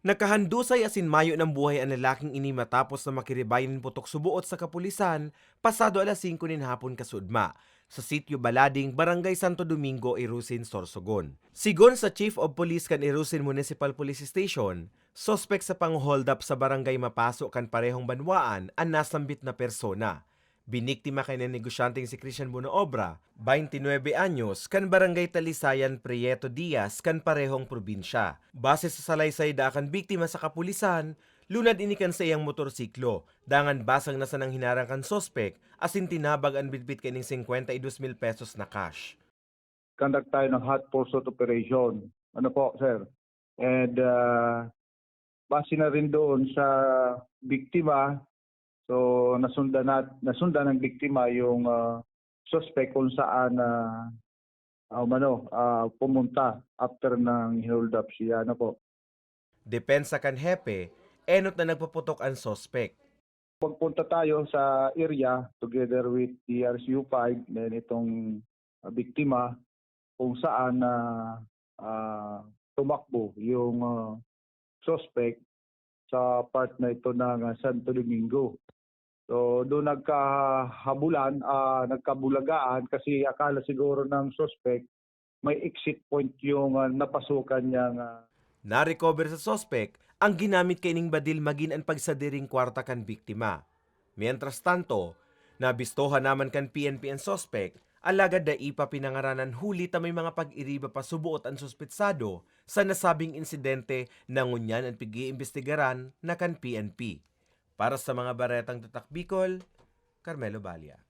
Nakahandusay asin mayo ng buhay ang lalaking ini matapos na makiribayan putok subuot sa kapulisan pasado alas 5 nin hapon kasudma sa sitio Balading, Barangay Santo Domingo, Irusin, Sorsogon. Sigon sa Chief of Police kan Irusin Municipal Police Station, sospek sa pang-hold up sa barangay mapasok kan parehong banwaan ang nasambit na persona. Biniktima kay negosyanteng si Christian Bunoobra, 29 anyos, kan barangay Talisayan Prieto Diaz, kan parehong probinsya. Base sa salaysay da kan biktima sa kapulisan, lunad inikan sa iyang motorsiklo, dangan basang nasa nang hinarang kan sospek, asin tinabag ang bitbit kaning 52 mil pesos na cash. conduct tayo ng hot pursuit operation. Ano po, sir? And uh, base na rin doon sa biktima, so nasundan nat nasundan ng biktima yung uh, suspect kung saan uh, umano, uh, pumunta after ng hold up siya. Ano po? Depensa kan hepe, enot na nagpaputok ang sospek. Pagpunta tayo sa area together with the RCU5 then itong uh, biktima kung saan na tumakbo yung uh, suspect sa part na ito ng uh, Santo Domingo. So doon nagkahabulan, ah, nagkabulagaan kasi akala siguro ng suspect may exit point yung uh, napasukan niyang uh, Na-recover sa sospek ang ginamit kay ning badil magin ang pagsadiring kwarta kan biktima. Mientras tanto, nabistohan naman kan PNP ang sospek, alagad da ipa pinangaranan huli ta may mga pag-iriba pa subuot ang suspetsado sa nasabing insidente na ngunyan ang pigi-imbestigaran na kan PNP. Para sa mga baretang tatak Bicol, Carmelo Balia.